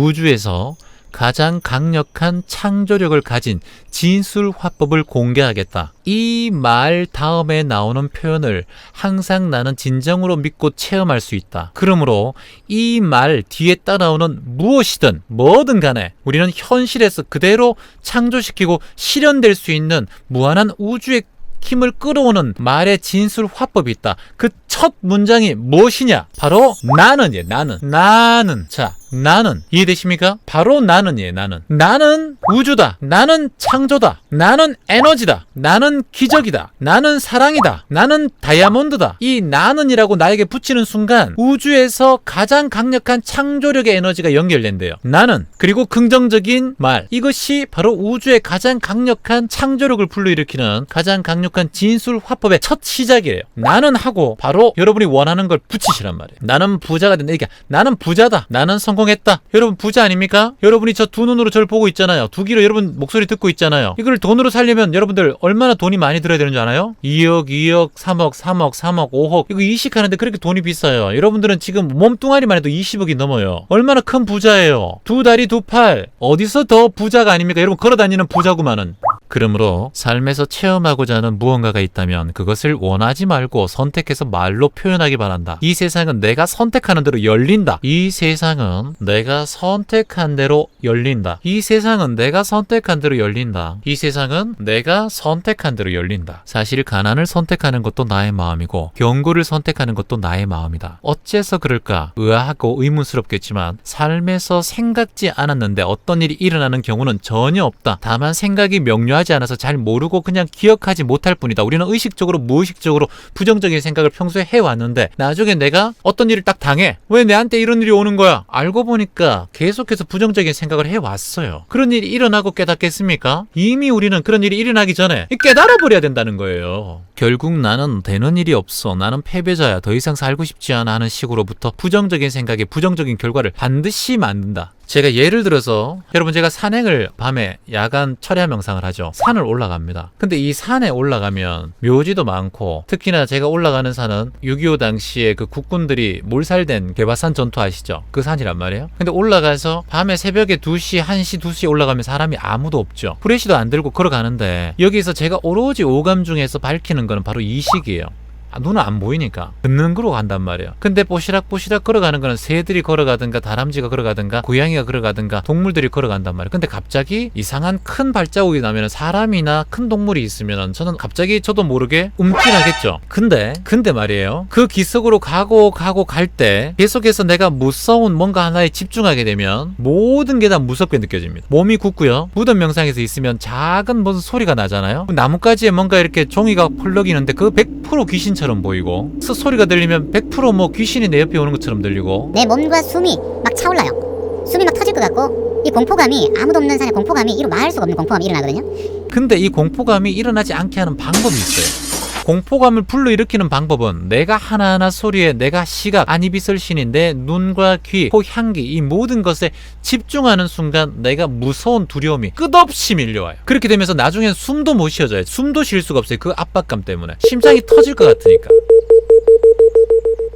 우주에서 가장 강력한 창조력을 가진 진술 화법을 공개하겠다. 이 말 다음에 나오는 표현을 항상 나는 진정으로 믿고 체험할 수 있다. 그러므로 이 말 뒤에 따라오는 무엇이든 뭐든 간에 우리는 현실에서 그대로 창조시키고 실현될 수 있는 무한한 우주의 힘을 끌어오는 말의 진술 화법이 있다. 그 첫 문장이 무엇이냐? 바로 나는 예, 나는. 나는. 자, 나는. 이해되십니까? 바로 나는 예, 나는. 나는 우주다. 나는 창조다. 나는 에너지다. 나는 기적이다. 나는 사랑이다. 나는 다이아몬드다. 이 나는이라고 나에게 붙이는 순간 우주에서 가장 강력한 창조력의 에너지가 연결된대요. 나는. 그리고 긍정적인 말. 이것이 바로 우주의 가장 강력한 창조력을 불러일으키는 가장 강력한 진술 화법의 첫 시작이에요. 나는 하고 바로 여러분이 원하는 걸 붙이시란 말이에요. 나는 부자가 된다. 이게 나는 부자다. 나는 성공했다. 여러분 부자 아닙니까? 여러분이 저 두 눈으로 저를 보고 있잖아요. 두 귀로 여러분 목소리 듣고 있잖아요. 이걸 돈으로 살려면 여러분들 얼마나 돈이 많이 들어야 되는 줄 알아요? 2억, 2억, 3억, 3억, 3억, 5억. 이거 이식하는데 그렇게 돈이 비싸요. 여러분들은 지금 몸뚱아리만 해도 20억이 넘어요. 얼마나 큰 부자예요. 두 다리 두 팔. 어디서 더 부자가 아닙니까? 여러분 걸어 다니는 부자구만은. 그러므로 삶에서 체험하고자 하는 무언가가 있다면 그것을 원하지 말고 선택해서 말로 표현하기 바란다. 이 세상은 내가 선택하는 대로 열린다. 이 세상은 내가 선택한 대로 열린다. 이 세상은 내가 선택한 대로 열린다. 이 세상은 내가 선택한 대로 열린다. 사실 가난을 선택하는 것도 나의 마음이고 경고를 선택하는 것도 나의 마음이다. 어째서 그럴까? 의아하고 의문스럽겠지만 삶에서 생각지 않았는데 어떤 일이 일어나는 경우는 전혀 없다. 다만 생각이 명료하 지 않아서 잘 모르고 그냥 기억하지 못할 뿐이다. 우리는 의식적으로 무의식적으로 부정적인 생각을 평소에 해왔는데 나중에 내가 어떤 일을 딱 당해. 왜 내한테 이런 일이 오는 거야? 알고 보니까 계속해서 부정적인 생각을 해왔어요. 그런 일이 일어나고 깨닫겠습니까? 이미 우리는 그런 일이 일어나기 전에 깨달아 버려야 된다는 거예요. 결국 나는 되는 일이 없어. 나는 패배자야. 더 이상 살고 싶지 않아 하는 식으로부터 부정적인 생각에 부정적인 결과를 반드시 만든다. 제가 예를 들어서 여러분 제가 산행을 밤에 야간 철야 명상을 하죠. 산을 올라갑니다. 근데 이 산에 올라가면 묘지도 많고 특히나 제가 올라가는 산은 6.25 당시에 그 국군들이 몰살된 개바산 전투 아시죠? 그 산이란 말이에요. 근데 올라가서 밤에 새벽에 2시, 1시, 2시 올라가면 사람이 아무도 없죠. 프레시도 안 들고 걸어가는데 여기서 제가 오로지 오감 중에서 밝히는 거는 바로 이 시기예요. 아, 눈은 안 보이니까 듣는 거로 간단 말이에요. 근데 뽀시락뽀시락 걸어가는 거는 새들이 걸어가든가 다람쥐가 걸어가든가 고양이가 걸어가든가 동물들이 걸어간단 말이에요. 근데 갑자기 이상한 큰 발자국이 나면 사람이나 큰 동물이 있으면 저는 갑자기 저도 모르게 움찔하겠죠. 근데 근데 말이에요. 그 기슭으로 가고 가고 갈 때 계속해서 내가 무서운 뭔가 하나에 집중하게 되면 모든 게 다 무섭게 느껴집니다. 몸이 굳고요. 무덤 명상에서 있으면 작은 무슨 소리가 나잖아요. 나뭇가지에 뭔가 이렇게 종이가 펄럭이는데 그 100% 귀신 처럼 보이고 스 소리가 들리면 100%뭐 귀신이 내 옆에 오는 것처럼 들리고 내 몸과 숨이 막 차올라요. 숨이 막 터질 것 같고 이 공포감이 아무도 없는 산에 공포감이 이루 말할 수가 없는 공포감이 일어나거든요. 근데 이 공포감이 일어나지 않게 하는 방법이 있어요. 공포감을 불러일으키는 방법은 내가 하나하나 소리에 내가 시각, 안이비설 신인 내 눈과 귀, 코, 향기 이 모든 것에 집중하는 순간 내가 무서운 두려움이 끝없이 밀려와요. 그렇게 되면서 나중엔 숨도 못 쉬어져요. 숨도 쉴 수가 없어요. 그 압박감 때문에. 심장이 터질 것 같으니까.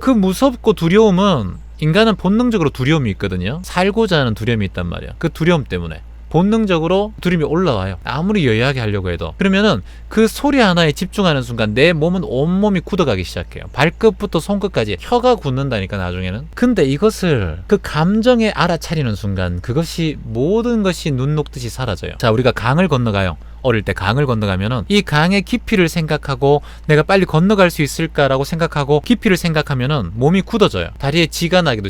그 무섭고 두려움은 인간은 본능적으로 두려움이 있거든요. 살고자 하는 두려움이 있단 말이야. 그 두려움 때문에. 본능적으로 두려움이 올라와요. 아무리 여야하게 하려고 해도. 그러면은 그 소리 하나에 집중하는 순간 내 몸은 온몸이 굳어가기 시작해요. 발끝부터 손끝까지 혀가 굳는다니까 나중에는. 근데 이것을 그 감정에 알아차리는 순간 그것이 모든 것이 눈 녹듯이 사라져요. 자, 우리가 강을 건너가요. 어릴 때 강을 건너가면은 이 강의 깊이를 생각하고 내가 빨리 건너갈 수 있을까라고 생각하고 깊이를 생각하면은 몸이 굳어져요. 다리에 지가 나기도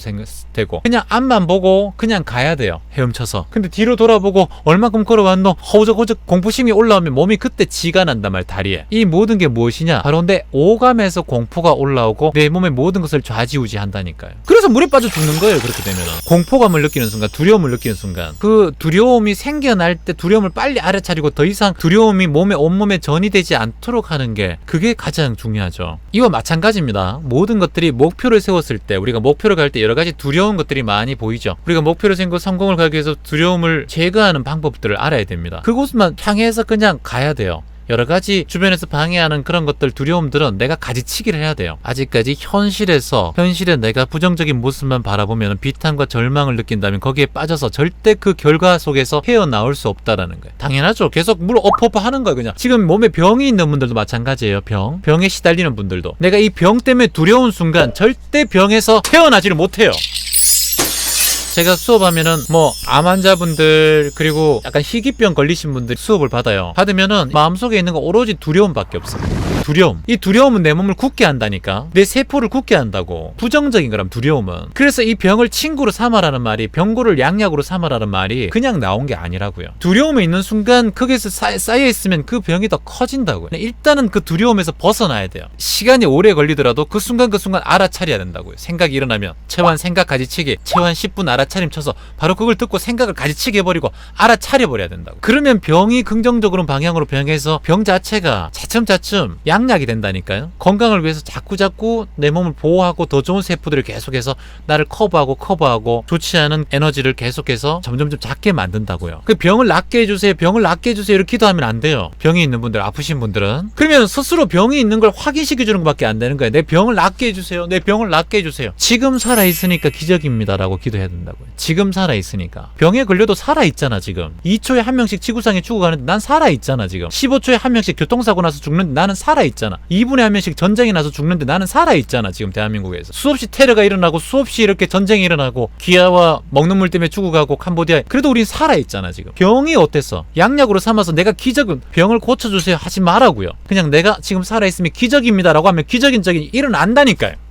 되고 그냥 앞만 보고 그냥 가야 돼요. 헤엄쳐서. 근데 뒤로 돌아보고 얼마큼 걸어왔노 허우적허우적 공포심이 올라오면 몸이 그때 지가 난단 말 다리에. 이 모든 게 무엇이냐? 바로 내 오감에서 공포가 올라오고 내 몸의 모든 것을 좌지우지한다니까요. 그래서 물에 빠져 죽는 거예요. 그렇게 되면은 공포감을 느끼는 순간, 두려움을 느끼는 순간 그 두려움이 생겨날 때 두려움을 빨리 알아차리고 더 이상 두려움이 몸에 온몸에 전이 되지 않도록 하는 게 그게 가장 중요하죠. 이와 마찬가지입니다. 모든 것들이 목표를 세웠을 때 우리가 목표를 갈 때 여러 가지 두려운 것들이 많이 보이죠. 우리가 목표를 세우고 성공을 가기 위해서 두려움을 제거하는 방법들을 알아야 됩니다. 그곳만 향해서 그냥 가야 돼요. 여러 가지 주변에서 방해하는 그런 것들 두려움들은 내가 가지치기를 해야 돼요. 아직까지 현실에서 현실에 내가 부정적인 모습만 바라보면 비탄과 절망을 느낀다면 거기에 빠져서 절대 그 결과 속에서 헤어나올 수 없다라는 거예요. 당연하죠. 계속 물 엎어퍼 하는 거예요. 그냥 지금 몸에 병이 있는 분들도 마찬가지예요. 병 병에 시달리는 분들도 내가 이 병 때문에 두려운 순간 절대 병에서 태어나지를 못해요. 제가 수업하면은 뭐 암 환자분들 그리고 약간 희귀병 걸리신 분들 수업을 받아요. 받으면은 마음속에 있는 거 오로지 두려움밖에 없어요. 두려움. 이 두려움은 내 몸을 굳게 한다니까. 내 세포를 굳게 한다고. 부정적인 거람 두려움은. 그래서 이 병을 친구로 삼아라는 말이 병고를 양약으로 삼아라는 말이 그냥 나온 게 아니라고요. 두려움에 있는 순간 거기서 쌓- 쌓여 있으면 그 병이 더 커진다고요. 일단은 그 두려움에서 벗어나야 돼요. 시간이 오래 걸리더라도 그 순간 그 순간 알아차려야 된다고요. 생각이 일어나면 최환 생각 가지치기, 최환 10분 알아 차림 쳐서 바로 그걸 듣고 생각을 가지치게 해버리고 알아차려 버려야 된다고. 그러면 병이 긍정적으로 방향으로 변해서 병 자체가 차츰차츰 양약이 된다니까요. 건강을 위해서 자꾸 자꾸 내 몸을 보호하고 더 좋은 세포들을 계속해서 나를 커버하고 커버하고 좋지 않은 에너지를 계속해서 점점점 작게 만든다고요. 그 병을 낫게 해주세요. 병을 낫게 해주세요. 이렇게 기도하면 안 돼요. 병이 있는 분들, 아프신 분들은 그러면 스스로 병이 있는 걸 확인시켜 주는 것밖에 안 되는 거예요. 내 병을 낫게 해주세요. 내 병을 낫게 해주세요. 지금 살아 있으니까 기적입니다 라고 기도해야 된다고 요. 지금 살아 있으니까 병에 걸려도 살아 있잖아 지금. 2초에 한 명씩 지구상에 죽어가는데 난 살아 있잖아 지금. 15초에 한 명씩 교통사고 나서 죽는데 나는 살아 있잖아. 2분에 한 명씩 전쟁이 나서 죽는데 나는 살아 있잖아 지금 대한민국에서. 수없이 테러가 일어나고 수없이 이렇게 전쟁이 일어나고 기아와 먹는 물 때문에 죽어가고 캄보디아 그래도 우린 살아 있잖아 지금. 병이 어땠어? 양약으로 삼아서 내가 기적은 병을 고쳐주세요 하지 말라고요. 그냥 내가 지금 살아 있으면 기적입니다라고 하면 기적인 적이 일어난다니까요.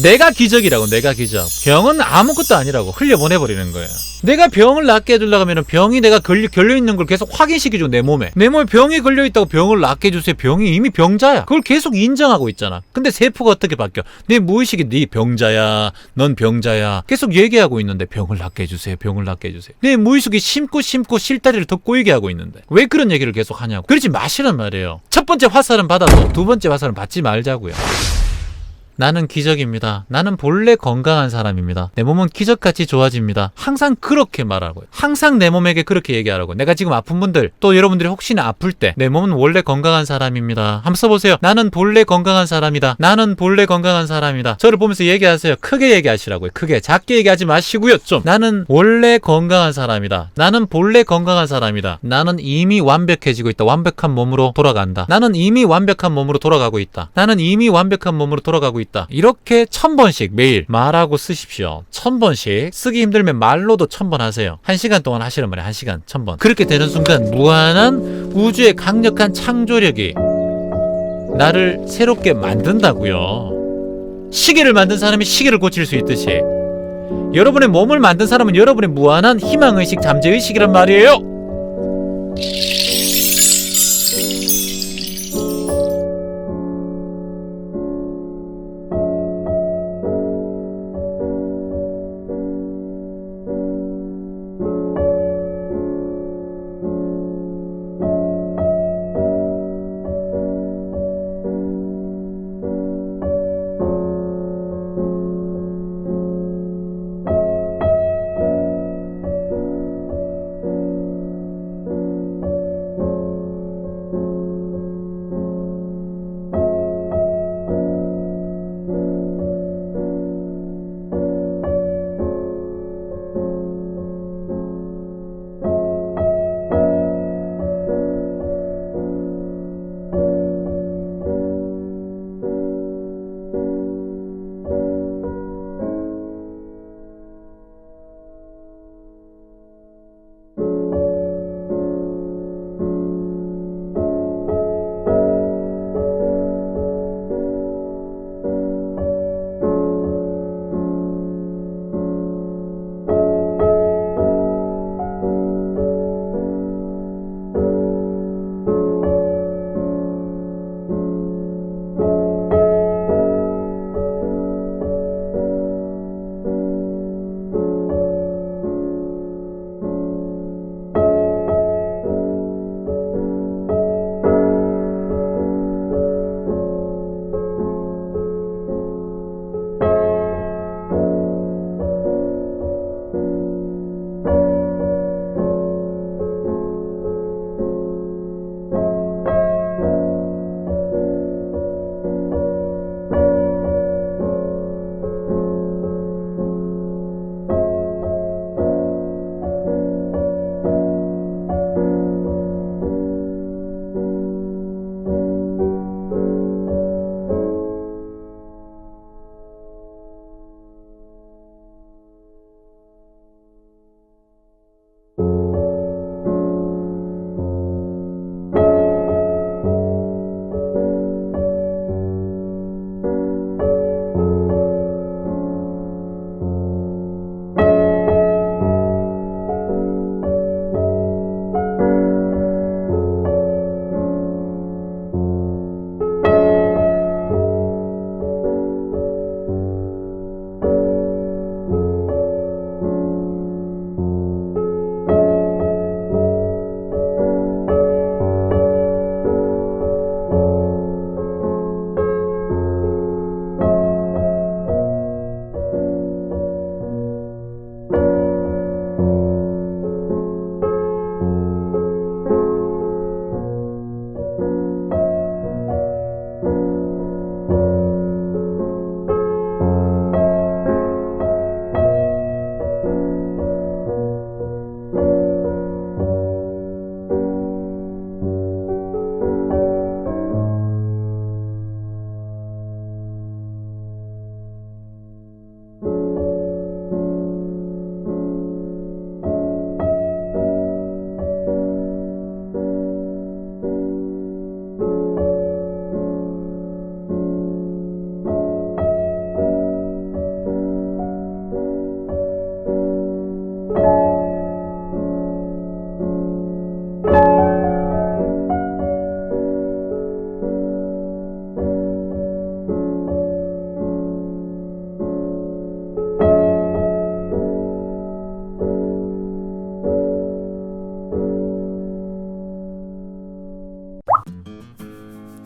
내가 기적이라고 내가 기적. 병은 아무것도 아니라고 흘려보내버리는 거예요. 내가 병을 낫게 해주려고 하면 병이 내가 걸려, 걸려 있는 걸 계속 확인시켜줘 내 몸에. 내 몸에 병이 걸려있다고 병을 낫게 해주세요. 병이 이미 병자야. 그걸 계속 인정하고 있잖아. 근데 세포가 어떻게 바뀌어? 내 무의식이 네 병자야 넌 병자야. 계속 얘기하고 있는데 병을 낫게 해주세요 병을 낫게 해주세요. 내 무의식이 심고 심고 실다리를 더 꼬이게 하고 있는데. 왜 그런 얘기를 계속 하냐고. 그러지 마시란 말이에요. 첫 번째 화살은 받아도 두 번째 화살은 받지 말자고요 나는 기적입니다. 나는 본래 건강한 사람입니다. 내 몸은 기적같이 좋아집니다. 항상 그렇게 말하고요. 항상 내 몸에게 그렇게 얘기하라고. 내가 지금 아픈 분들, 또 여러분들이 혹시나 아플 때, 내 몸은 원래 건강한 사람입니다. 한번 써보세요. 나는 본래 건강한 사람이다. 나는 본래 건강한 사람이다. 저를 보면서 얘기하세요. 크게 얘기하시라고요. 크게. 작게 얘기하지 마시고요. 좀. 나는 원래 건강한 사람이다. 나는 본래 건강한 사람이다. 나는 이미 완벽해지고 있다. 완벽한 몸으로 돌아간다. 나는 이미 완벽한 몸으로 돌아가고 있다. 나는 이미 완벽한 몸으로 돌아가고 있다. 이렇게 천 번씩 매일 말하고 쓰십시오. 천 번씩 쓰기 힘들면 말로도 천번 하세요. 한 시간 동안 하시란 말이에요. 한 시간 천 번. 그렇게 되는 순간 무한한 우주의 강력한 창조력이 나를 새롭게 만든다고요. 시계를 만든 사람이 시계를 고칠 수 있듯이 여러분의 몸을 만든 사람은 여러분의 무한한 희망의식, 잠재의식이란 말이에요.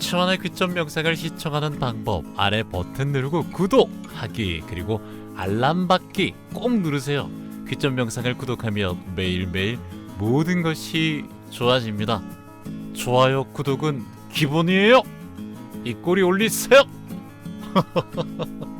영상이나 귀점 영상을 시청하는 방법 아래 버튼 누르고 구독하기 그리고 알람 받기 꼭 누르세요. 귀점 영상을 구독하면 매일매일 모든 것이 좋아집니다. 좋아요, 구독은 기본이에요. 이 꼬리 올리세요.